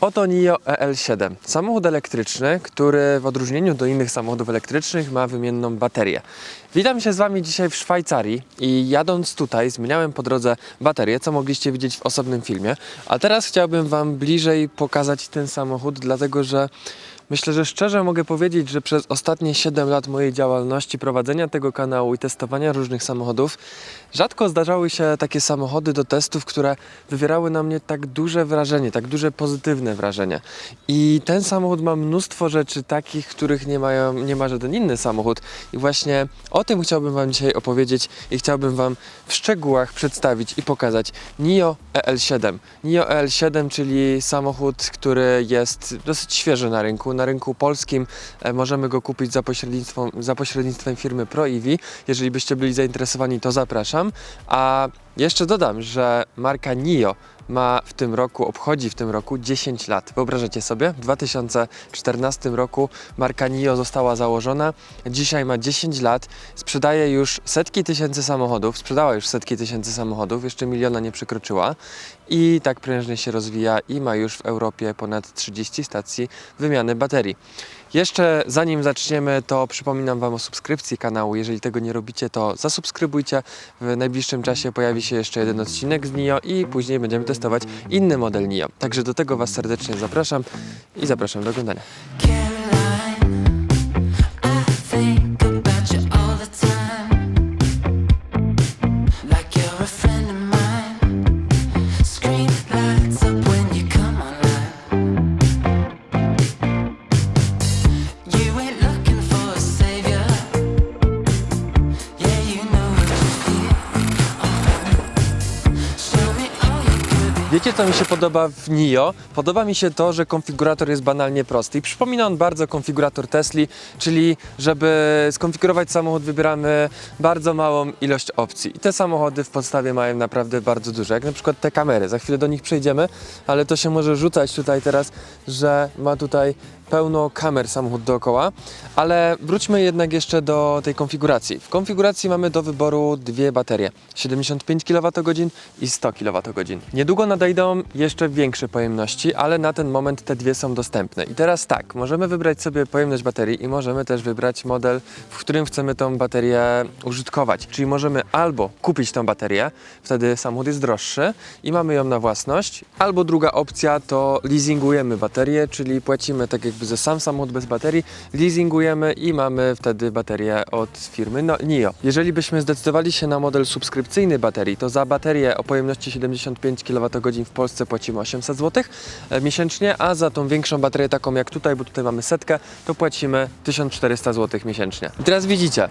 Oto NIO EL7. Samochód elektryczny, który w odróżnieniu do innych samochodów elektrycznych ma wymienną baterię. Witam się z Wami dzisiaj w Szwajcarii i jadąc tutaj zmieniałem po drodze baterię, co mogliście widzieć w osobnym filmie. A teraz chciałbym Wam bliżej pokazać ten samochód, dlatego że Myślę, że szczerze mogę powiedzieć, że przez ostatnie 7 lat mojej działalności, prowadzenia tego kanału i testowania różnych samochodów, rzadko zdarzały się takie samochody do testów, które wywierały na mnie tak duże wrażenie, tak duże pozytywne wrażenie. I ten samochód ma mnóstwo rzeczy takich, których nie, mają, nie ma żaden inny samochód. I właśnie o tym chciałbym Wam dzisiaj opowiedzieć i chciałbym Wam w szczegółach przedstawić i pokazać NIO EL7. NIO EL7, czyli samochód, który jest dosyć świeży na rynku. Na rynku polskim e, możemy go kupić za pośrednictwem, za pośrednictwem firmy ProEV. Jeżeli byście byli zainteresowani, to zapraszam. A jeszcze dodam, że marka NIO ma w tym roku, obchodzi w tym roku 10 lat. Wyobrażacie sobie? W 2014 roku marka NIO została założona. Dzisiaj ma 10 lat. Sprzedaje już setki tysięcy samochodów. Sprzedała już setki tysięcy samochodów. Jeszcze miliona nie przekroczyła. I tak prężnie się rozwija i ma już w Europie ponad 30 stacji wymiany baterii. Jeszcze zanim zaczniemy, to przypominam Wam o subskrypcji kanału. Jeżeli tego nie robicie, to zasubskrybujcie. W najbliższym czasie pojawi się jeszcze jeden odcinek z NIO i później będziemy testować inny model NIO. Także do tego Was serdecznie zapraszam i zapraszam do oglądania. Wiecie, co mi się podoba w NIO? Podoba mi się to, że konfigurator jest banalnie prosty i przypomina on bardzo konfigurator Tesli, czyli żeby skonfigurować samochód wybieramy bardzo małą ilość opcji. I te samochody w podstawie mają naprawdę bardzo dużo, jak na przykład te kamery. Za chwilę do nich przejdziemy, ale to się może rzucać tutaj teraz, że ma tutaj pełno kamer samochód dookoła, ale wróćmy jednak jeszcze do tej konfiguracji. W konfiguracji mamy do wyboru dwie baterie, 75 kWh i 100 kWh. Niedługo nadejdą jeszcze większe pojemności, ale na ten moment te dwie są dostępne. I teraz tak, możemy wybrać sobie pojemność baterii i możemy też wybrać model, w którym chcemy tą baterię użytkować. Czyli możemy albo kupić tą baterię, wtedy samochód jest droższy i mamy ją na własność, albo druga opcja to leasingujemy baterię, czyli płacimy tak jakby za sam samochód bez baterii, leasingujemy i mamy wtedy baterię od firmy no, NIO. Jeżeli byśmy zdecydowali się na model subskrypcyjny baterii, to za baterię o pojemności 75 kWh w Polsce płacimy 800 zł e, miesięcznie, a za tą większą baterię taką jak tutaj, bo tutaj mamy setkę, to płacimy 1400 zł miesięcznie. I teraz widzicie,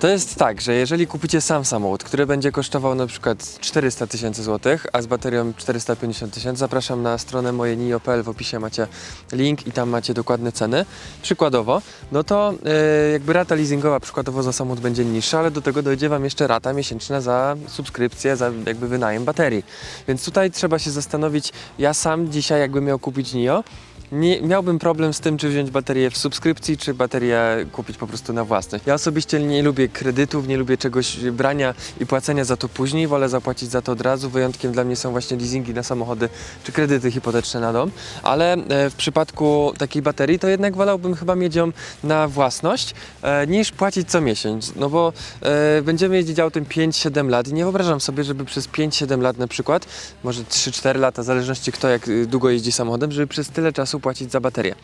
to jest tak, że jeżeli kupicie sam samochód, który będzie kosztował na przykład 400 tysięcy złotych, a z baterią 450 tysięcy, zapraszam na stronę moje nio.pl, w opisie macie link i tam macie dokładne ceny. Przykładowo, no to e, jakby rata leasingowa przykładowo za samochód będzie niższa, ale do tego dojdzie Wam jeszcze rata miesięczna za subskrypcję, za jakby wynajem baterii. Więc tutaj trzeba się zastanowić, ja sam dzisiaj jakbym miał kupić NIO, nie, miałbym problem z tym, czy wziąć baterię w subskrypcji, czy baterię kupić po prostu na własność. Ja osobiście nie lubię kredytów, nie lubię czegoś brania i płacenia za to później, wolę zapłacić za to od razu. Wyjątkiem dla mnie są właśnie leasingi na samochody, czy kredyty hipoteczne na dom, ale e, w przypadku takiej baterii to jednak wolałbym chyba mieć ją na własność, e, niż płacić co miesiąc, no bo e, będziemy jeździć autem 5-7 lat i nie wyobrażam sobie, żeby przez 5-7 lat na przykład, może 3-4 lata, w zależności kto jak y, długo jeździ samochodem, żeby przez tyle czasu płacić za baterię.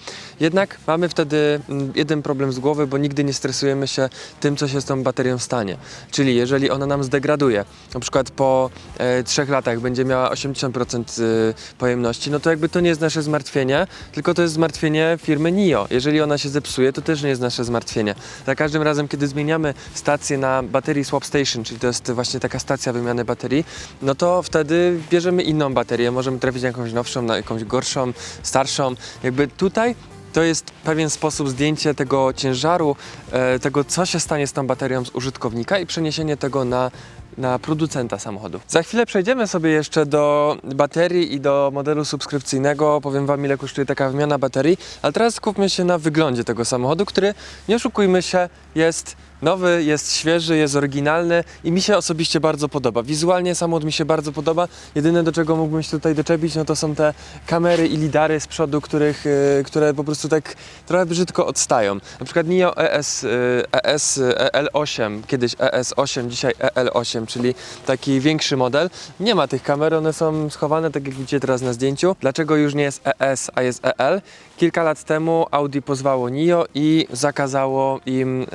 Jednak mamy wtedy mm, jeden problem z głowy, bo nigdy nie stresujemy się tym, co się z tą baterią stanie. Czyli jeżeli ona nam zdegraduje, na przykład po e, 3 latach będzie miała 80% y, pojemności, no to jakby to nie jest nasze zmartwienie, tylko to jest zmartwienie firmy NIO. Jeżeli ona się zepsuje, to też nie jest nasze zmartwienie. Za każdym razem, kiedy zmieniamy stację na baterii swap station, czyli to jest właśnie taka stacja wymiany baterii, no to wtedy bierzemy inną baterię, możemy trafić na jakąś nowszą, na jakąś gorszą, starszą. Jakby tutaj to jest pewien sposób zdjęcia tego ciężaru, e, tego co się stanie z tą baterią z użytkownika i przeniesienie tego na na producenta samochodu. Za chwilę przejdziemy sobie jeszcze do baterii i do modelu subskrypcyjnego. Powiem Wam, ile kosztuje taka wymiana baterii, ale teraz skupmy się na wyglądzie tego samochodu, który, nie oszukujmy się, jest nowy, jest świeży, jest oryginalny i mi się osobiście bardzo podoba. Wizualnie samochód mi się bardzo podoba. Jedyne do czego mógłbym się tutaj doczepić, no to są te kamery i lidary z przodu, których, y, które po prostu tak trochę brzydko odstają. Na przykład NIO ES, y, ES y, EL8, kiedyś ES8, dzisiaj EL8, czyli taki większy model. Nie ma tych kamer, one są schowane tak jak widzicie teraz na zdjęciu. Dlaczego już nie jest ES, a jest EL? Kilka lat temu Audi pozwało NIO i zakazało im e,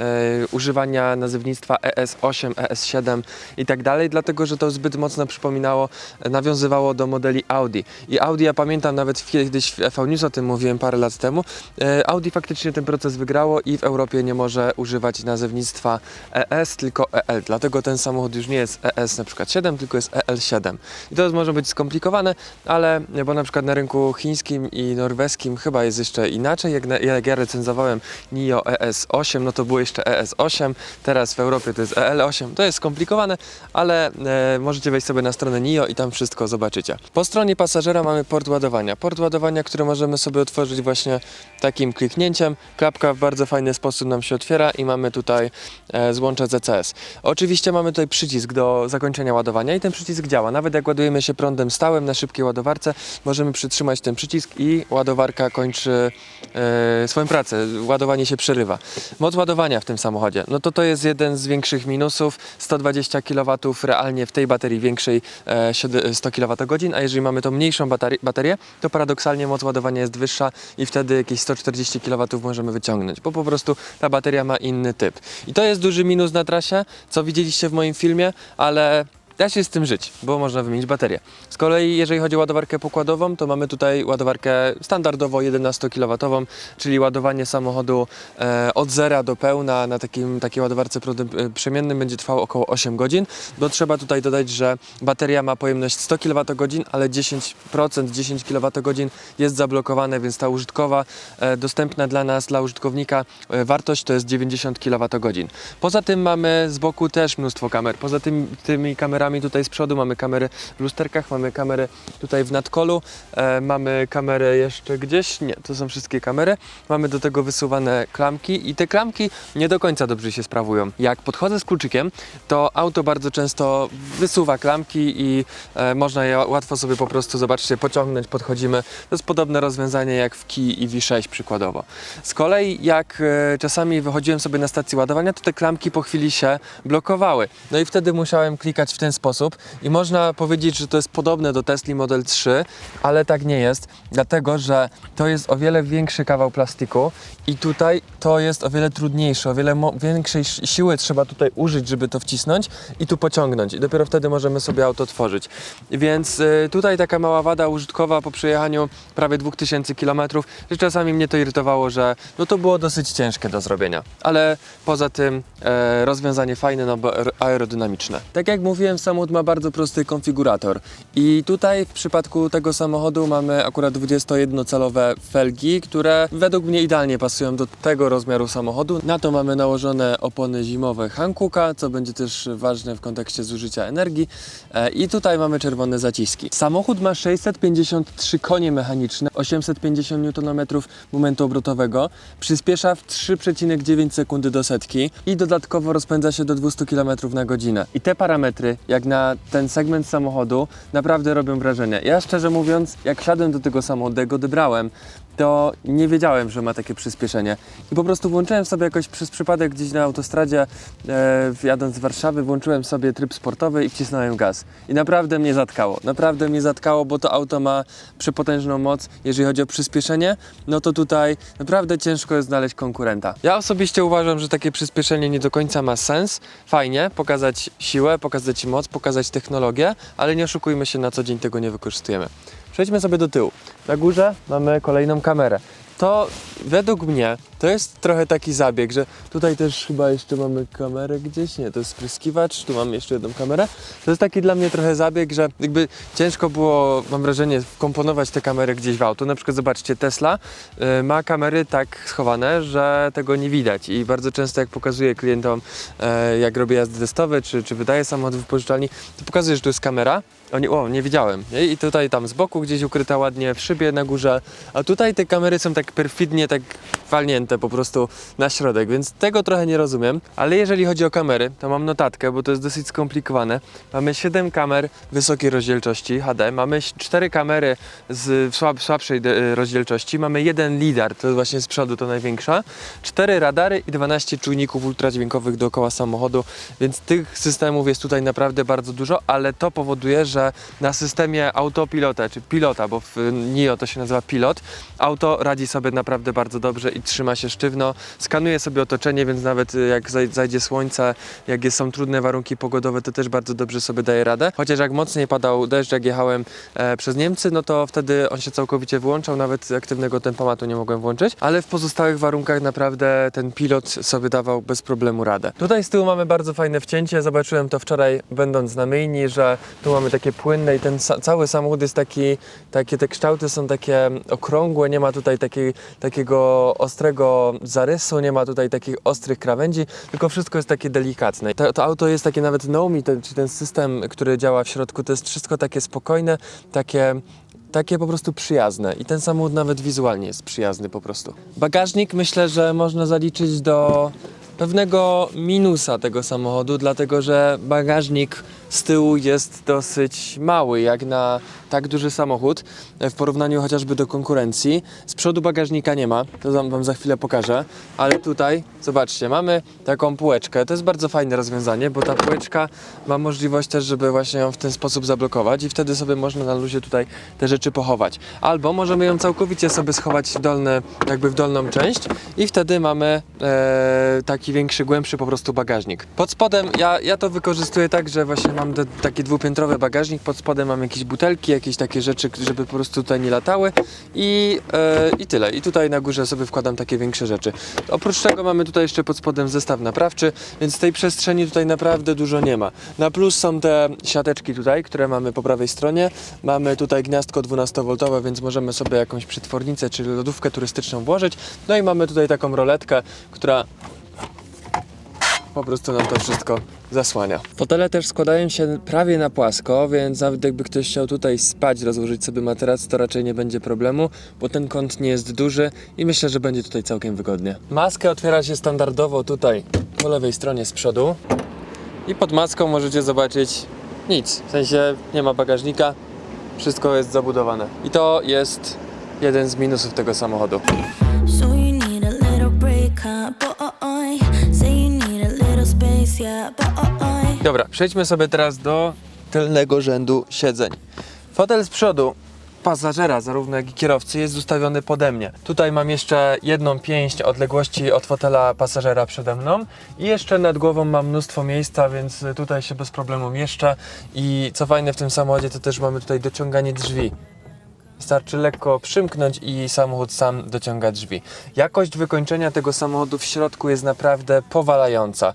używania nazewnictwa ES8, ES7 i tak dalej, dlatego że to zbyt mocno przypominało, nawiązywało do modeli Audi. I Audi, ja pamiętam nawet kiedyś w EV News o tym mówiłem parę lat temu, e, Audi faktycznie ten proces wygrało i w Europie nie może używać nazewnictwa ES, tylko EL. Dlatego ten samochód już nie jest ES na przykład 7, tylko jest EL7. I to może być skomplikowane, ale bo na przykład na rynku chińskim i norweskim chyba jest jeszcze inaczej. Jak, na, jak ja recenzowałem NIO ES8, no to było jeszcze ES8, teraz w Europie to jest EL8. To jest skomplikowane, ale e, możecie wejść sobie na stronę NIO i tam wszystko zobaczycie. Po stronie pasażera mamy port ładowania. Port ładowania, który możemy sobie otworzyć właśnie takim kliknięciem. Klapka w bardzo fajny sposób nam się otwiera i mamy tutaj e, złącze ZCS. Oczywiście mamy tutaj przycisk do zakończenia ładowania i ten przycisk działa. Nawet jak ładujemy się prądem stałym na szybkiej ładowarce, możemy przytrzymać ten przycisk i ładowarka kończy e, swoją pracę. Ładowanie się przerywa. Moc ładowania w tym samochodzie, no to to jest jeden z większych minusów. 120 kW realnie w tej baterii większej e, sied- 100 kWh, a jeżeli mamy tą mniejszą bateri- baterię, to paradoksalnie moc ładowania jest wyższa i wtedy jakieś 140 kW możemy wyciągnąć, bo po prostu ta bateria ma inny typ. I to jest duży minus na trasie, co widzieliście w moim filmie, ale da się z tym żyć, bo można wymienić baterię. Z kolei jeżeli chodzi o ładowarkę pokładową, to mamy tutaj ładowarkę standardowo 11 kW, czyli ładowanie samochodu e, od zera do pełna na takim, takiej ładowarce prądem przemiennym będzie trwało około 8 godzin, bo trzeba tutaj dodać, że bateria ma pojemność 100 kWh, ale 10%, 10 kWh jest zablokowane, więc ta użytkowa, e, dostępna dla nas, dla użytkownika e, wartość to jest 90 kWh. Poza tym mamy z boku też mnóstwo kamer. Poza tym, tymi kamerami tutaj z przodu mamy kamery w lusterkach, mamy kamery tutaj w nadkolu, e, mamy kamerę jeszcze gdzieś, nie, to są wszystkie kamery. Mamy do tego wysuwane klamki i te klamki nie do końca dobrze się sprawują. Jak podchodzę z kluczykiem, to auto bardzo często wysuwa klamki i e, można je łatwo sobie po prostu, zobaczcie, pociągnąć, podchodzimy. To jest podobne rozwiązanie jak w Key EV6 przykładowo. Z kolei jak e, czasami wychodziłem sobie na stację ładowania, to te klamki po chwili się blokowały. No i wtedy musiałem klikać w ten sposób i można powiedzieć, że to jest podobne do Tesla Model 3, ale tak nie jest, dlatego że to jest o wiele większy kawał plastiku i tutaj to jest o wiele trudniejsze, o wiele większej si- siły trzeba tutaj użyć, żeby to wcisnąć i tu pociągnąć i dopiero wtedy możemy sobie auto tworzyć. Więc y, tutaj taka mała wada użytkowa po przejechaniu prawie 2000 km, że czasami mnie to irytowało, że no to było dosyć ciężkie do zrobienia, ale poza tym e, rozwiązanie fajne, no bo aer- aerodynamiczne. Tak jak mówiłem, samochód ma bardzo prosty konfigurator i tutaj w przypadku tego samochodu mamy akurat 21-calowe felgi, które według mnie idealnie pasują do tego rozmiaru samochodu. Na to mamy nałożone opony zimowe Hankooka, co będzie też ważne w kontekście zużycia energii E, i tutaj mamy czerwone zaciski. Samochód ma 653 konie mechaniczne, 850 Nm momentu obrotowego, przyspiesza w 3,9 sekundy do setki i dodatkowo rozpędza się do 200 km na godzinę. I te parametry, jak na ten segment samochodu, naprawdę robią wrażenie. Ja szczerze mówiąc, jak wsiadłem do tego samochodu, go odebrałem, to nie wiedziałem, że ma takie przyspieszenie. I po prostu włączyłem sobie jakoś przez przypadek gdzieś na autostradzie, e, jadąc z Warszawy, włączyłem sobie tryb sportowy i wcisnąłem gaz. I naprawdę mnie zatkało. Naprawdę mnie zatkało, bo to auto ma przepotężną moc. Jeżeli chodzi o przyspieszenie, no to tutaj naprawdę ciężko jest znaleźć konkurenta. Ja osobiście uważam, że takie przyspieszenie nie do końca ma sens. Fajnie, pokazać siłę, pokazać moc, pokazać technologię, ale nie oszukujmy się, na co dzień tego nie wykorzystujemy. Przejdźmy sobie do tyłu. Na górze mamy kolejną kamerę. To według mnie to jest trochę taki zabieg, że tutaj też chyba jeszcze mamy kamerę gdzieś, nie, to jest spryskiwacz, tu mamy jeszcze jedną kamerę. To jest taki dla mnie trochę zabieg, że jakby ciężko było, mam wrażenie, wkomponować te kamery gdzieś w auto. Na przykład zobaczcie, Tesla y, ma kamery tak schowane, że tego nie widać i bardzo często jak pokazuję klientom, e, jak robię jazdy testowe, czy, czy wydaję samochód w wypożyczalni, to pokazuję, że tu jest kamera, oni, o, nie widziałem. I tutaj tam z boku gdzieś ukryta ładnie w szybie na górze, a tutaj te kamery są tak perfidnie tak walnięte po prostu na środek, więc tego trochę nie rozumiem. Ale jeżeli chodzi o kamery, to mam notatkę, bo to jest dosyć skomplikowane. Mamy 7 kamer wysokiej rozdzielczości HD, mamy 4 kamery z słab, słabszej de- rozdzielczości, mamy jeden lidar, to jest właśnie z przodu to największa, 4 radary i 12 czujników ultradźwiękowych dookoła samochodu, więc tych systemów jest tutaj naprawdę bardzo dużo, ale to powoduje, że na systemie autopilota, czy pilota, bo w NIO to się nazywa pilot, auto radzi sobie naprawdę bardzo dobrze i trzyma się sztywno, skanuje sobie otoczenie, więc nawet y, jak zaj- zajdzie słońce, jak są trudne warunki pogodowe, to też bardzo dobrze sobie daje radę. Chociaż jak mocniej padał deszcz, jak jechałem e, przez Niemcy, no to wtedy on się całkowicie wyłączał, nawet aktywnego tempomatu nie mogłem włączyć, ale w pozostałych warunkach naprawdę ten pilot sobie dawał bez problemu radę. Tutaj z tyłu mamy bardzo fajne wcięcie, zobaczyłem to wczoraj będąc na myjni, że tu mamy takie płynne i ten sa- cały samochód jest taki, takie te kształty są takie okrągłe, nie ma tutaj takiej, takiego ostrego zarysu, nie ma tutaj takich ostrych krawędzi, tylko wszystko jest takie delikatne. To, to auto jest takie nawet Naomi, ten, czy ten system, który działa w środku, to jest wszystko takie spokojne, takie takie po prostu przyjazne i ten samochód nawet wizualnie jest przyjazny po prostu. Bagażnik myślę, że można zaliczyć do pewnego minusa tego samochodu, dlatego że bagażnik z tyłu jest dosyć mały, jak na tak duży samochód, e, w porównaniu chociażby do konkurencji. Z przodu bagażnika nie ma, to wam za chwilę pokażę, ale tutaj, zobaczcie, mamy taką półeczkę. To jest bardzo fajne rozwiązanie, bo ta półeczka ma możliwość też, żeby właśnie ją w ten sposób zablokować i wtedy sobie można na luzie tutaj te rzeczy pochować. Albo możemy ją całkowicie sobie schować w dolne, jakby w dolną część i wtedy mamy e, taki większy, głębszy po prostu bagażnik. Pod spodem ja, ja to wykorzystuję tak, że właśnie mam taki dwupiętrowy bagażnik, pod spodem mam jakieś butelki, jakieś takie rzeczy, żeby po prostu tutaj nie latały i, e, i tyle. I tutaj na górze sobie wkładam takie większe rzeczy. Oprócz tego mamy tutaj jeszcze pod spodem zestaw naprawczy, więc tej przestrzeni tutaj naprawdę dużo nie ma. Na plus są te siateczki tutaj, które mamy po prawej stronie. Mamy tutaj gniazdko 12V, więc możemy sobie jakąś przetwornicę czy lodówkę turystyczną włożyć. No i mamy tutaj taką roletkę, która po prostu nam to wszystko zasłania. Fotele też składają się prawie na płasko, więc nawet jakby ktoś chciał tutaj spać, rozłożyć sobie materac, to raczej nie będzie problemu, bo ten kąt nie jest duży i myślę, że będzie tutaj całkiem wygodnie. Maskę otwiera się standardowo tutaj po lewej stronie z przodu i pod maską możecie zobaczyć nic, w sensie nie ma bagażnika, wszystko jest zabudowane. I to jest jeden z minusów tego samochodu. Dobra, przejdźmy sobie teraz do tylnego rzędu siedzeń. Fotel z przodu pasażera, zarówno jak i kierowcy, jest ustawiony pode mnie. Tutaj mam jeszcze jedną pięść odległości od fotela pasażera przede mną i jeszcze nad głową mam mnóstwo miejsca, więc tutaj się bez problemu mieszczę. I co fajne w tym samochodzie, to też mamy tutaj dociąganie drzwi. Wystarczy lekko przymknąć i samochód sam dociąga drzwi. Jakość wykończenia tego samochodu w środku jest naprawdę powalająca.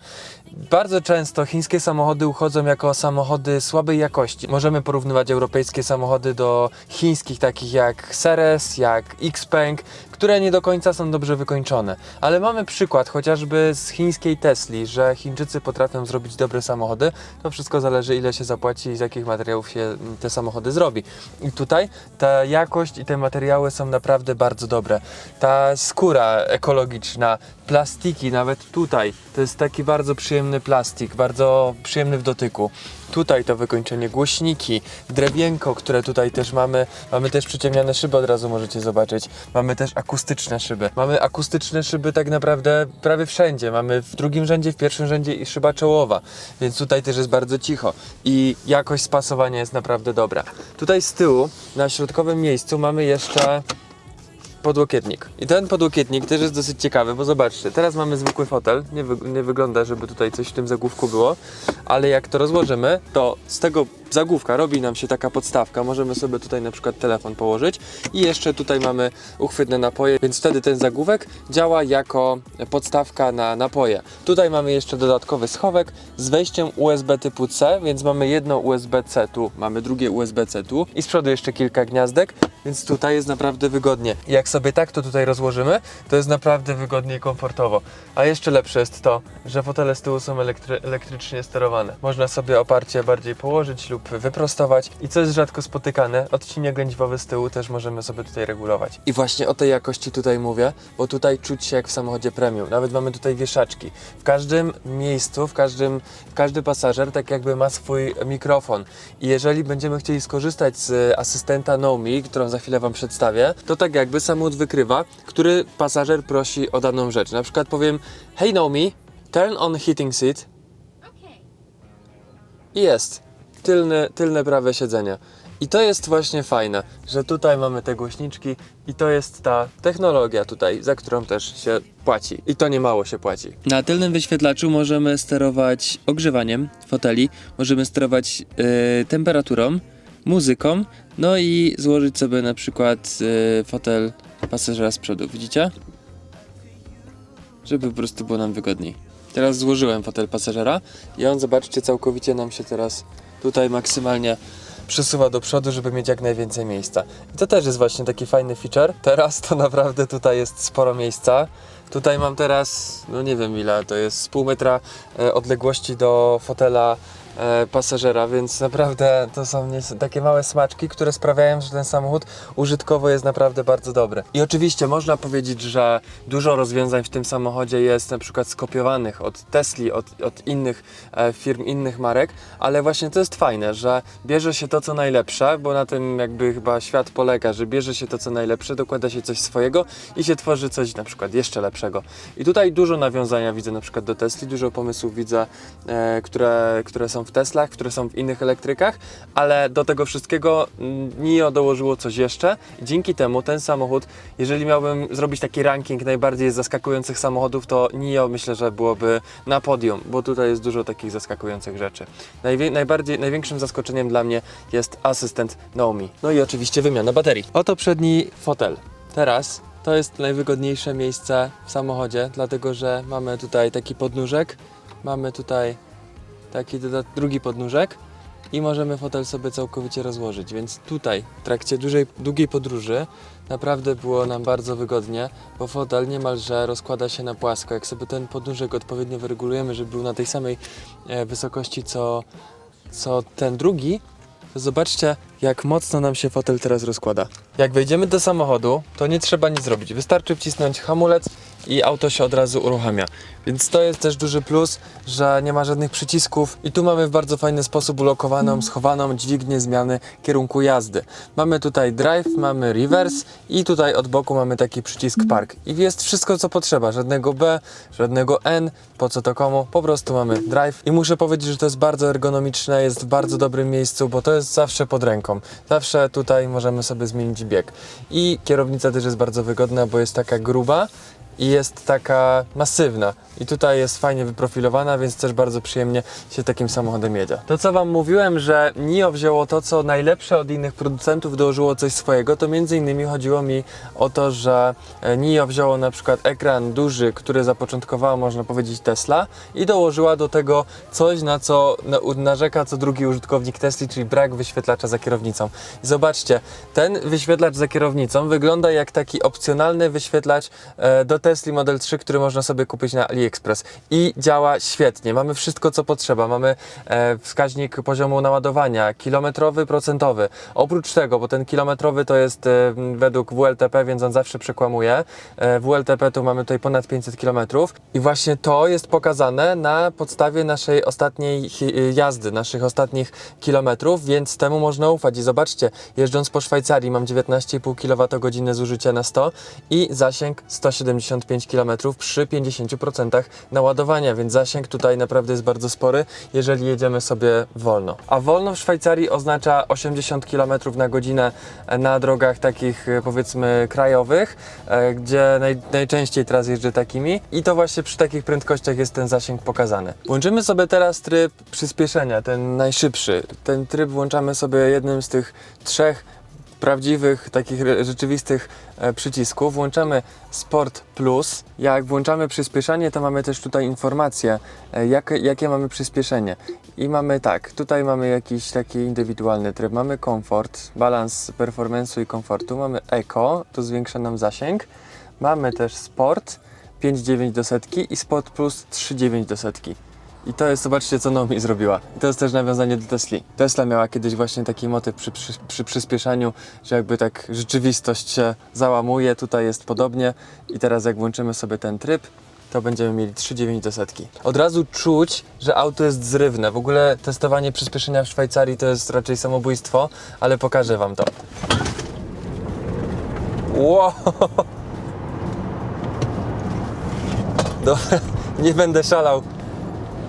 Bardzo często chińskie samochody uchodzą jako samochody słabej jakości. Możemy porównywać europejskie samochody do chińskich, takich jak Ceres, jak Xpeng, które nie do końca są dobrze wykończone. Ale mamy przykład chociażby z chińskiej Tesli, że Chińczycy potrafią zrobić dobre samochody. To wszystko zależy ile się zapłaci i z jakich materiałów się mm, te samochody zrobi. I tutaj ta jakość i te materiały są naprawdę bardzo dobre. Ta skóra ekologiczna, plastiki, nawet tutaj, to jest taki bardzo przyjemny plastik, bardzo przyjemny w dotyku. Tutaj to wykończenie, głośniki, drewienko, które tutaj też mamy. Mamy też przyciemniane szyby, od razu możecie zobaczyć. Mamy też akustyczne szyby. Mamy akustyczne szyby tak naprawdę prawie wszędzie. Mamy w drugim rzędzie, w pierwszym rzędzie i szyba czołowa, więc tutaj też jest bardzo cicho. I jakość spasowania jest naprawdę dobra. Tutaj z tyłu, na środkowym miejscu mamy jeszcze podłokietnik. I ten podłokietnik też jest dosyć ciekawy, bo zobaczcie, teraz mamy zwykły fotel, nie, wy, nie wygląda, żeby tutaj coś w tym zagłówku było, ale jak to rozłożymy, to z tego zagłówka robi nam się taka podstawka, możemy sobie tutaj na przykład telefon położyć i jeszcze tutaj mamy uchwytne napoje, więc wtedy ten zagłówek działa jako podstawka na napoje. Tutaj mamy jeszcze dodatkowy schowek z wejściem USB typu C, więc mamy jedno USB-C tu, mamy drugie USB-C tu i z przodu jeszcze kilka gniazdek, więc tutaj jest naprawdę wygodnie. I Sobie tak to tutaj rozłożymy, to jest naprawdę wygodnie i komfortowo. A jeszcze lepsze jest to, że fotele z tyłu są elektry- elektrycznie sterowane. Można sobie oparcie bardziej położyć lub wyprostować i co jest rzadko spotykane, odcinek lędźwowy z tyłu też możemy sobie tutaj regulować. I właśnie o tej jakości tutaj mówię, bo tutaj czuć się jak w samochodzie premium. Nawet mamy tutaj wieszaczki. W każdym miejscu, w każdym, każdy pasażer tak jakby ma swój mikrofon. I jeżeli będziemy chcieli skorzystać z asystenta Nomi, którą za chwilę Wam przedstawię, to tak jakby samochód wykrywa, który pasażer prosi o daną rzecz. Na przykład powiem, hey Nomi, turn on heating seat. I jest. Tylne, tylne prawe siedzenie. I to jest właśnie fajne, że tutaj mamy te głośniczki i to jest ta technologia tutaj, za którą też się płaci. I to nie mało się płaci. Na tylnym wyświetlaczu możemy sterować ogrzewaniem foteli, możemy sterować yy, temperaturą, muzyką, no i złożyć sobie na przykład yy, fotel pasażera z przodu. Widzicie? Żeby po prostu było nam wygodniej. Teraz złożyłem fotel pasażera i on, zobaczcie, całkowicie nam się teraz tutaj maksymalnie przesuwa do przodu, żeby mieć jak najwięcej miejsca. I to też jest właśnie taki fajny feature. Teraz to naprawdę tutaj jest sporo miejsca. Tutaj mam teraz, no nie wiem ile, to jest pół metra e, odległości do fotela pasażera, więc naprawdę to są takie małe smaczki, które sprawiają, że ten samochód użytkowo jest naprawdę bardzo dobry. I oczywiście można powiedzieć, że dużo rozwiązań w tym samochodzie jest na przykład skopiowanych od Tesli, od, od innych e, firm, innych marek, ale właśnie to jest fajne, że bierze się to co najlepsze, bo na tym jakby chyba świat polega, że bierze się to co najlepsze, dokłada się coś swojego i się tworzy coś na przykład jeszcze lepszego. I tutaj dużo nawiązania widzę na przykład do Tesli, dużo pomysłów widzę, e, które, które są w Teslach, które są w innych elektrykach, ale do tego wszystkiego NIO dołożyło coś jeszcze. Dzięki temu ten samochód, jeżeli miałbym zrobić taki ranking najbardziej zaskakujących samochodów, to NIO myślę, że byłoby na podium, bo tutaj jest dużo takich zaskakujących rzeczy. Najwie, najbardziej, największym zaskoczeniem dla mnie jest asystent Naomi. No i oczywiście wymiana baterii. Oto przedni fotel. Teraz to jest najwygodniejsze miejsce w samochodzie, dlatego że mamy tutaj taki podnóżek, mamy tutaj taki drugi podnóżek i możemy fotel sobie całkowicie rozłożyć. Więc tutaj w trakcie dużej, długiej podróży naprawdę było nam bardzo wygodnie, bo fotel niemalże rozkłada się na płasko. Jak sobie ten podnóżek odpowiednio wyregulujemy, żeby był na tej samej e, wysokości co, co ten drugi, to zobaczcie, jak mocno nam się fotel teraz rozkłada. Jak wejdziemy do samochodu, to nie trzeba nic zrobić. Wystarczy wcisnąć hamulec i auto się od razu uruchamia. Więc to jest też duży plus, że nie ma żadnych przycisków i tu mamy w bardzo fajny sposób ulokowaną, schowaną dźwignię zmiany kierunku jazdy. Mamy tutaj drive, mamy reverse i tutaj od boku mamy taki przycisk park. I jest wszystko co potrzeba, żadnego B, żadnego N, po co to komu, po prostu mamy drive. I muszę powiedzieć, że to jest bardzo ergonomiczne, jest w bardzo dobrym miejscu, bo to jest zawsze pod ręką. Zawsze tutaj możemy sobie zmienić bieg. I kierownica też jest bardzo wygodna, bo jest taka gruba i jest taka masywna. I tutaj jest fajnie wyprofilowana, więc też bardzo przyjemnie się takim samochodem jedzie. To co Wam mówiłem, że NIO wzięło to, co najlepsze od innych producentów, dołożyło coś swojego, to między innymi chodziło mi o to, że e, NIO wzięło na przykład ekran duży, który zapoczątkowała, można powiedzieć, Tesla i dołożyła do tego coś, na co na- narzeka co drugi użytkownik Tesli, czyli brak wyświetlacza za kierownicą. I zobaczcie, ten wyświetlacz za kierownicą wygląda jak taki opcjonalny wyświetlacz e, do Tesla Model 3, który można sobie kupić na AliExpress i działa świetnie. Mamy wszystko, co potrzeba. Mamy e, wskaźnik poziomu naładowania, kilometrowy, procentowy. Oprócz tego, bo ten kilometrowy to jest e, według WLTP, więc on zawsze przekłamuje. E, WLTP tu mamy tutaj ponad 500 km i właśnie to jest pokazane na podstawie naszej ostatniej hi- jazdy, naszych ostatnich kilometrów, więc temu można ufać. I zobaczcie, jeżdżąc po Szwajcarii mam 19,5 kWh zużycia na 100 i zasięg 170 65 km przy 50% naładowania, więc zasięg tutaj naprawdę jest bardzo spory, jeżeli jedziemy sobie wolno. A wolno w Szwajcarii oznacza 80 km na godzinę na drogach takich e, powiedzmy krajowych, e, gdzie naj, najczęściej teraz jeżdżę takimi i to właśnie przy takich prędkościach jest ten zasięg pokazany. Włączymy sobie teraz tryb przyspieszenia, ten najszybszy. Ten tryb włączamy sobie jednym z tych trzech prawdziwych, takich rzeczywistych e, przycisków. Włączamy Sport Plus. Jak włączamy przyspieszenie, to mamy też tutaj informacje, e, jakie, jakie mamy przyspieszenie. I mamy tak, tutaj mamy jakiś taki indywidualny tryb. Mamy komfort, balans performance'u i komfortu. Mamy Eco, to zwiększa nam zasięg. Mamy też Sport 5,9 do setki i Sport Plus 3,9 do setki. I to jest, zobaczcie, co Nomi zrobiła. I to jest też nawiązanie do Tesli. Tesla miała kiedyś właśnie taki motyw przy, przy, przy przyspieszaniu, że jakby tak rzeczywistość się załamuje. Tutaj jest podobnie. I teraz jak włączymy sobie ten tryb, to będziemy mieli 3,9 do setki. Od razu czuć, że auto jest zrywne. W ogóle testowanie przyspieszenia w Szwajcarii to jest raczej samobójstwo, ale pokażę Wam to. Wow! Dobra, nie będę szalał.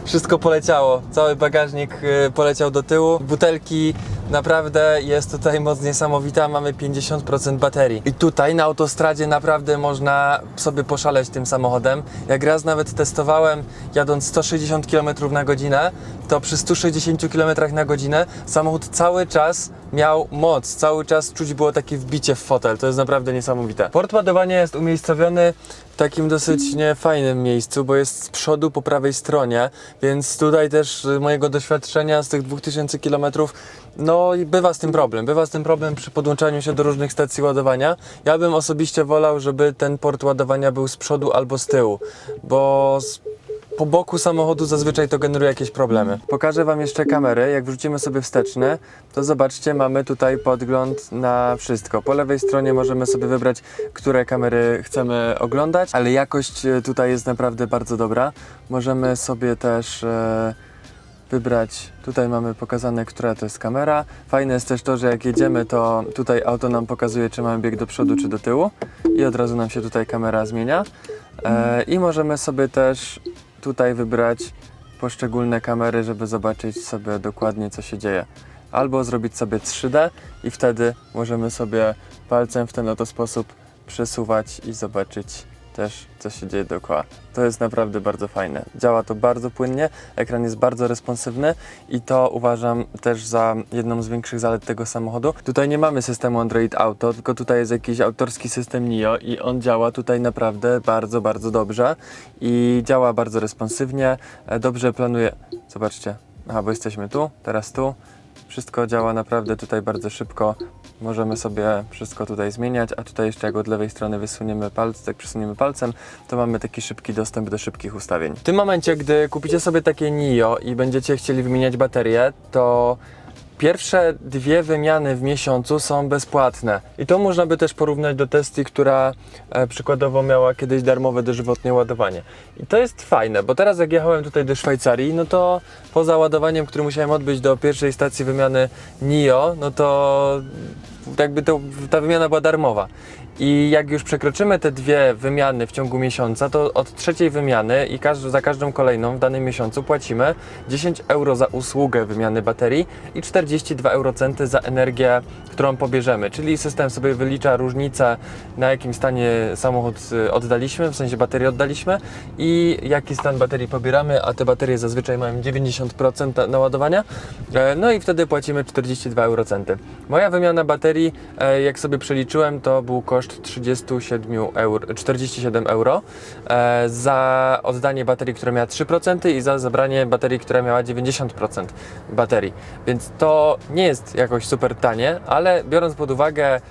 Wszystko poleciało, cały bagażnik y, poleciał do tyłu. Butelki naprawdę jest tutaj moc niesamowita, mamy 50% baterii. I tutaj na autostradzie naprawdę można sobie poszaleć tym samochodem. Jak raz nawet testowałem jadąc 160 km na godzinę, to przy 160 km na godzinę samochód cały czas miał moc, cały czas czuć było takie wbicie w fotel. To jest naprawdę niesamowite. Port ładowania jest umiejscowiony takim dosyć niefajnym miejscu, bo jest z przodu po prawej stronie, więc tutaj też z mojego doświadczenia z tych 2000 km, no i bywa z tym problem. Bywa z tym problem przy podłączaniu się do różnych stacji ładowania. Ja bym osobiście wolał, żeby ten port ładowania był z przodu albo z tyłu, bo z po boku samochodu zazwyczaj to generuje jakieś problemy. Pokażę Wam jeszcze kamerę. Jak wrzucimy sobie wsteczny, to zobaczcie, mamy tutaj podgląd na wszystko. Po lewej stronie możemy sobie wybrać, które kamery chcemy oglądać, ale jakość e, tutaj jest naprawdę bardzo dobra. Możemy sobie też e, wybrać, tutaj mamy pokazane, która to jest kamera. Fajne jest też to, że jak jedziemy, to tutaj auto nam pokazuje, czy mamy bieg do przodu, czy do tyłu i od razu nam się tutaj kamera zmienia. E, I możemy sobie też tutaj wybrać poszczególne kamery, żeby zobaczyć sobie dokładnie co się dzieje. Albo zrobić sobie 3D i wtedy możemy sobie palcem w ten oto sposób przesuwać i zobaczyć też co się dzieje dookoła. To jest naprawdę bardzo fajne. Działa to bardzo płynnie, ekran jest bardzo responsywny i to uważam też za jedną z większych zalet tego samochodu. Tutaj nie mamy systemu Android Auto, tylko tutaj jest jakiś autorski system NIO i on działa tutaj naprawdę bardzo, bardzo dobrze i działa bardzo responsywnie, e, dobrze planuje. Zobaczcie, aha, bo jesteśmy tu, teraz tu. Wszystko działa naprawdę tutaj bardzo szybko. Możemy sobie wszystko tutaj zmieniać, a tutaj jeszcze jak od lewej strony wysuniemy palec, tak przesuniemy palcem, to mamy taki szybki dostęp do szybkich ustawień. W tym momencie, gdy kupicie sobie takie NIO i będziecie chcieli wymieniać baterię, to Pierwsze dwie wymiany w miesiącu są bezpłatne. I to można by też porównać do Tesli, która e, przykładowo miała kiedyś darmowe dożywotnie ładowanie. I to jest fajne, bo teraz jak jechałem tutaj do Szwajcarii, no to poza ładowaniem, które musiałem odbyć do pierwszej stacji wymiany NIO, no to jakby to, ta wymiana była darmowa. I jak już przekroczymy te dwie wymiany w ciągu miesiąca, to od trzeciej wymiany i każ za każdą kolejną w danym miesiącu płacimy 10 euro za usługę wymiany baterii i 42 eurocenty za energię, którą pobierzemy. Czyli system sobie wylicza różnicę, na jakim stanie samochód y, oddaliśmy, w sensie baterię oddaliśmy i jaki stan baterii pobieramy, a te baterie zazwyczaj mają 90% na- naładowania. E, No i wtedy płacimy 42 eurocenty. Moja wymiana baterii, e, jak sobie przeliczyłem, to był koszt 37 euro, 47 euro e, za oddanie baterii, która miała 3% i za zabranie baterii, która miała 90% baterii. Więc to nie jest jakoś super tanie, ale biorąc pod uwagę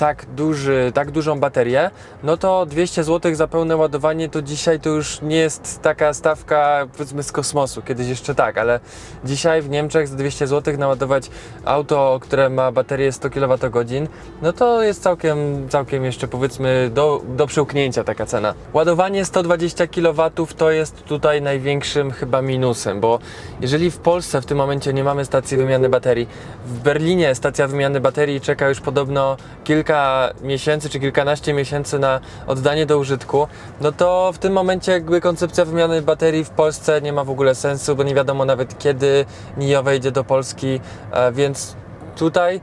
tak, duży, tak dużą baterię, no to 200 zł za pełne ładowanie to dzisiaj to już nie jest taka stawka powiedzmy z kosmosu. Kiedyś jeszcze tak, ale dzisiaj w Niemczech za 200 zł naładować auto, które ma baterię 100 kWh, no to jest całkiem, całkiem jeszcze powiedzmy do, do przełknięcia taka cena. Ładowanie 120 kW to jest tutaj największym chyba minusem, bo jeżeli w Polsce w tym momencie nie mamy stacji wymiany baterii, w Berlinie stacja wymiany baterii czeka już podobno kilka kilka miesięcy czy kilkanaście miesięcy na oddanie do użytku, no to w tym momencie jakby koncepcja wymiany baterii w Polsce nie ma w ogóle sensu, bo nie wiadomo nawet kiedy NIO wejdzie do Polski, e, więc tutaj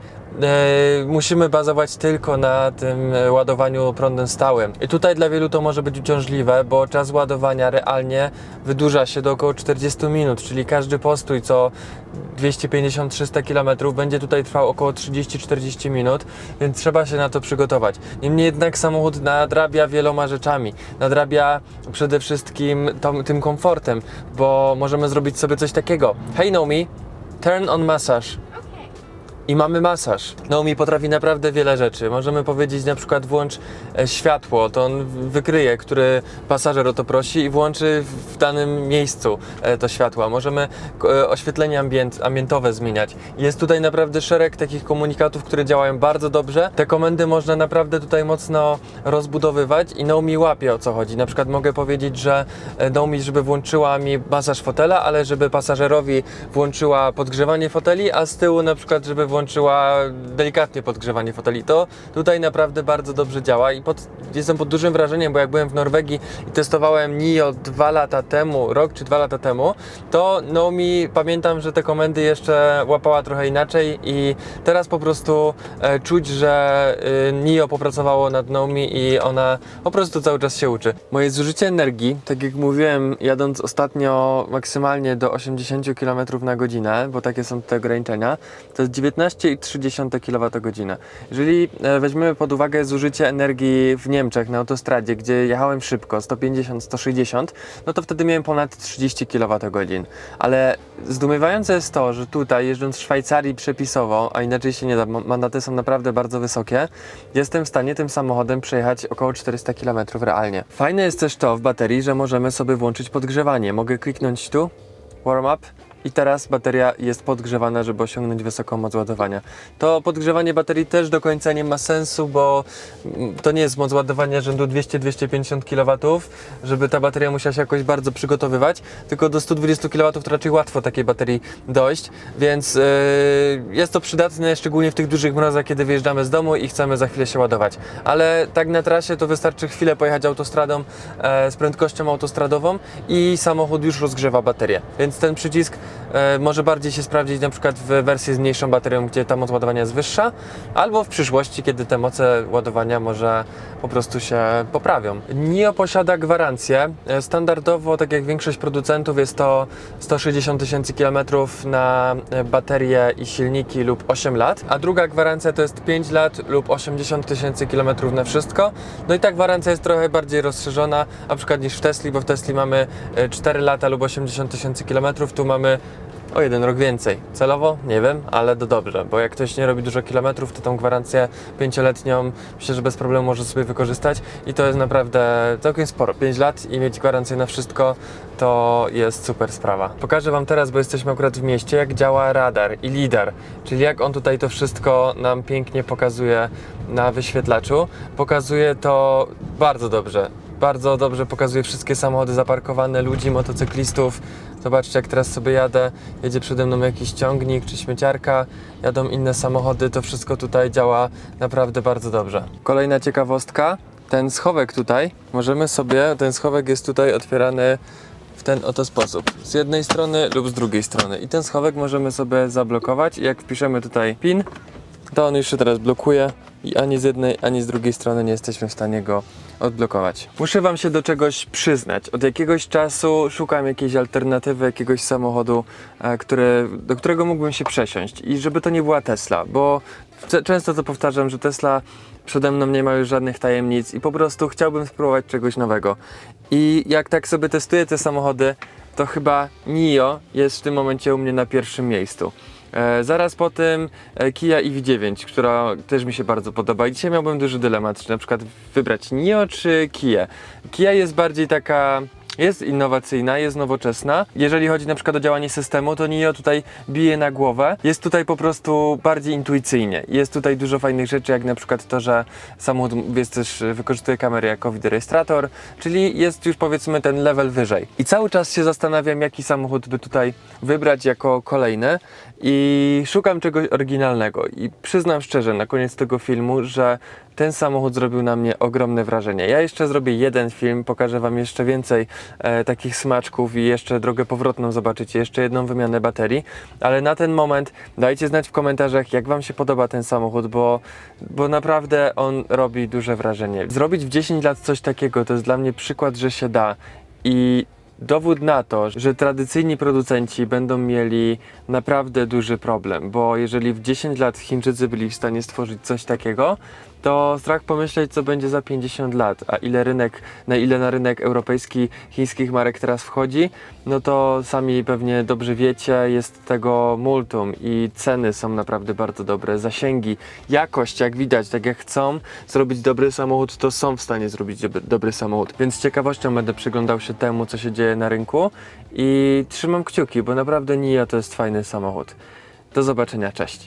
musimy bazować tylko na tym e, ładowaniu prądem stałym. I tutaj dla wielu to może być uciążliwe, bo czas ładowania realnie wydłuża się do około 40 minut, czyli każdy postój co 250-300 km będzie tutaj trwał około 30-40 minut, więc trzeba się na to przygotować. Niemniej jednak samochód nadrabia wieloma rzeczami. Nadrabia przede wszystkim tą, tym komfortem, bo możemy zrobić sobie coś takiego. Hey Naomi, turn on massage. I mamy masaż. Naomi potrafi naprawdę wiele rzeczy. Możemy powiedzieć na przykład włącz e, światło, to on wykryje, który pasażer o to prosi i włączy w- danym miejscu e, to światła. Możemy e, oświetlenie ambient, ambientowe zmieniać. Jest tutaj naprawdę szereg takich komunikatów, które działają bardzo dobrze. Te komendy można naprawdę tutaj mocno rozbudowywać i Naomi łapie o co chodzi. Na przykład mogę powiedzieć, że Naomi, żeby włączyła mi masaż fotela, ale żeby pasażerowi włączyła podgrzewanie foteli, a z tyłu na przykład, żeby włączyła delikatnie podgrzewanie foteli. To tutaj naprawdę bardzo dobrze działa i pod, jestem pod dużym wrażeniem, bo jak byłem w Norwegii i testowałem NIO dwa lata temu, rok czy dwa lata temu, to Naomi pamiętam, że te komendy jeszcze łapała trochę inaczej i teraz po prostu e, czuć, że y, NIO popracowało nad Naomi i ona po prostu cały czas się uczy. Moje zużycie energii, tak jak mówiłem, jadąc ostatnio maksymalnie do 80 km na godzinę, bo takie są te ograniczenia, to jest 19,3 kWh. Jeżeli e, weźmiemy pod uwagę zużycie energii w Niemczech na autostradzie, gdzie jechałem szybko, 150-160, no to wtedy miałem ponad 30 kWh. Ale zdumiewające jest to, że tutaj jeżdżąc w Szwajcarii przepisowo, a inaczej się nie da, ma- mandaty są naprawdę bardzo wysokie, jestem w stanie tym samochodem przejechać około 400 km realnie. Fajne jest też to w baterii, że możemy sobie włączyć podgrzewanie. Mogę kliknąć tu, warm up i teraz bateria jest podgrzewana, żeby osiągnąć wysoką moc ładowania. To podgrzewanie baterii też do końca nie ma sensu, bo mm, to nie jest moc ładowania rzędu 200-250 kW, żeby ta bateria musiała się jakoś bardzo przygotowywać, tylko do 120 kW to raczej łatwo takiej baterii dojść, więc yy, jest to przydatne szczególnie w tych dużych mrozach, kiedy wyjeżdżamy z domu i chcemy za chwilę się ładować. Ale tak na trasie to wystarczy chwilę pojechać autostradą e, z prędkością autostradową i samochód już rozgrzewa baterię. Więc ten przycisk może bardziej się sprawdzić na przykład w wersji z mniejszą baterią, gdzie ta moc ładowania jest wyższa, albo w przyszłości, kiedy te moce ładowania może po prostu się poprawią. NIO posiada gwarancję. E, Standardowo, tak jak większość producentów, jest to 160 tysięcy kilometrów na e, baterie i silniki lub 8 lat, a druga gwarancja to jest 5 lat lub 80 tysięcy kilometrów na wszystko. No i ta gwarancja jest trochę bardziej rozszerzona, na przykład niż w Tesli, bo w Tesli mamy e, 4 lata lub 80 tysięcy kilometrów, tu mamy o jeden rok więcej. Celowo? Nie wiem, ale to dobrze, bo jak ktoś nie robi dużo kilometrów, to tą gwarancję pięcioletnią myślę, że bez problemu może sobie wykorzystać i to jest naprawdę całkiem sporo. 5 lat i mieć gwarancję na wszystko to jest super sprawa. Pokażę Wam teraz, bo jesteśmy akurat w mieście, jak działa radar i lidar, czyli jak on tutaj to wszystko nam pięknie pokazuje na wyświetlaczu. Pokazuje to bardzo dobrze. Bardzo dobrze pokazuje wszystkie samochody zaparkowane, ludzi, motocyklistów. Zobaczcie, jak teraz sobie jadę. Jedzie przede mną jakiś ciągnik czy śmieciarka, jadą inne samochody. To wszystko tutaj działa naprawdę bardzo dobrze. Kolejna ciekawostka. Ten schowek tutaj, możemy sobie, ten schowek jest tutaj otwierany w ten oto sposób. Z jednej strony lub z drugiej strony. I ten schowek możemy sobie zablokować. Jak wpiszemy tutaj PIN, to on już się teraz blokuje i ani z jednej, ani z drugiej strony nie jesteśmy w stanie go odblokować. Muszę Wam się do czegoś przyznać. Od jakiegoś czasu szukam jakiejś alternatywy, jakiegoś samochodu, e, do którego mógłbym się przesiąść i żeby to nie była Tesla, bo często to powtarzam, że Tesla przede mną nie ma już żadnych tajemnic i po prostu chciałbym spróbować czegoś nowego. I jak tak sobie testuję te samochody, to chyba NIO jest w tym momencie u mnie na pierwszym miejscu. E, zaraz po tym e, Kia EV9, która też mi się bardzo podoba. I dzisiaj miałbym duży dylemat, czy na przykład wybrać NIO czy Kia. Kia jest bardziej taka jest innowacyjna, jest nowoczesna. Jeżeli chodzi na przykład o działanie systemu, to NIO tutaj bije na głowę. Jest tutaj po prostu bardziej intuicyjnie. Jest tutaj dużo fajnych rzeczy, jak na przykład to, że samochód jest też, wykorzystuje kamerę jako wideorejestrator, czyli jest już powiedzmy ten level wyżej. I cały czas się zastanawiam, jaki samochód by tutaj wybrać jako kolejny i szukam czegoś oryginalnego. I przyznam szczerze na koniec tego filmu, że ten samochód zrobił na mnie ogromne wrażenie. Ja jeszcze zrobię jeden film, pokażę Wam jeszcze więcej e, takich smaczków i jeszcze drogę powrotną zobaczycie, jeszcze jedną wymianę baterii, ale na ten moment dajcie znać w komentarzach, jak Wam się podoba ten samochód, bo, bo naprawdę on robi duże wrażenie. Zrobić w 10 lat coś takiego to jest dla mnie przykład, że się da i dowód na to, że tradycyjni producenci będą mieli naprawdę duży problem, bo jeżeli w 10 lat Chińczycy byli w stanie stworzyć coś takiego, to strach pomyśleć, co będzie za 50 lat, a ile rynek, na ile na rynek europejski chińskich marek teraz wchodzi, no to sami pewnie dobrze wiecie, jest tego multum i ceny są naprawdę bardzo dobre, zasięgi, jakość, jak widać, tak jak chcą zrobić dobry samochód, to są w stanie zrobić dobry, dobry samochód, więc z ciekawością będę przyglądał się temu, co się dzieje na rynku i trzymam kciuki, bo naprawdę NIO to jest fajny samochód. Do zobaczenia, cześć.